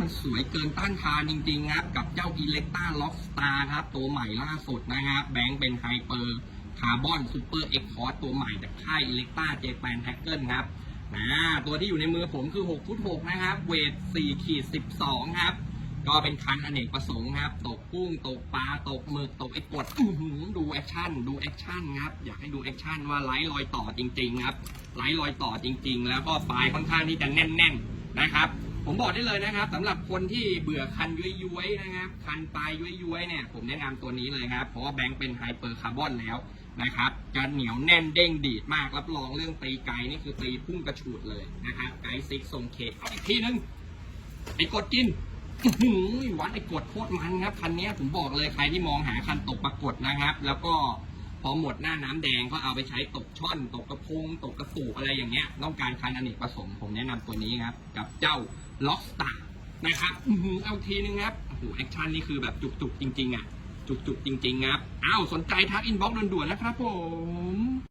มันสวยเกินต้านทานจริงๆครับกับเจ้า e l e c t a Lock Star ครับ ตัวใหม่ล่าสุดนะครับแบงค์เป็นไฮเปอร์คาร์บอนซูเปอร์เอ็กคอร์ตัวใหม่จากค่าย e l e c t a Japan h a c k e r ครับอ่าตัวที่อยู่ในมือผมคือ6ฟุต6นะครับ เวท4ขีด12 ครับ ก็เป็นคันอเนกประสงค์ครับ ตกกุ้ง ตกปลา ตกหมึก ตกไอ้กดดูแอคชั่น ดูแอคชั่นครับ อยากให้ดูแอคชั่นว่าไร้รอยต่อจริง ๆ ครับไร้รอยต่อจริง ๆ แล้วก็ปลายค่อนข้างที่จะแน่น ๆ นะครับ ผมบอกได้เลยนะครับสำหรับคนที่เบื่อคันย้วยๆนะครับ คันปลายย้วยๆเนี่ยผมแนะนำตัวนี้เลยครับ เพราะว่าแบงค์เป็นไฮเปอร์คาร์บอนแล้วนะครับ จะเหนียวแน่นเด้งดีดมากรับรองเรื่องตีไกลนี่คือตีพุ่งกระฉูดเลยนะครับ ไกด์ซิกทรงเคเอาอีกทีนึงไอ้กดกินอื้อหือวัดไอ้กดโคตรมันครับ คันนี้ผมบอกเลยใครที่มองหาคันตกปรากฏนะครับ แล้วก็ พอหมดหน้าน้ำแดงก็เอาไปใช้ตกช่อน ตกกระพง ตกกระสูอะไรอย่างเงี้ย ต้องการคันอเนกประสงค์ผมแนะนำตัวนี้ครับ กับเจ้าล็อกสตาร์นะครับอืออเอาทีนึงครับโอ้โหแอคชั่นนี่คือแบบจุกๆจริงๆอะจุกๆจริงๆครับอ้าวสนใจทักอินบ็อกซ์ด่วนๆนะครับผม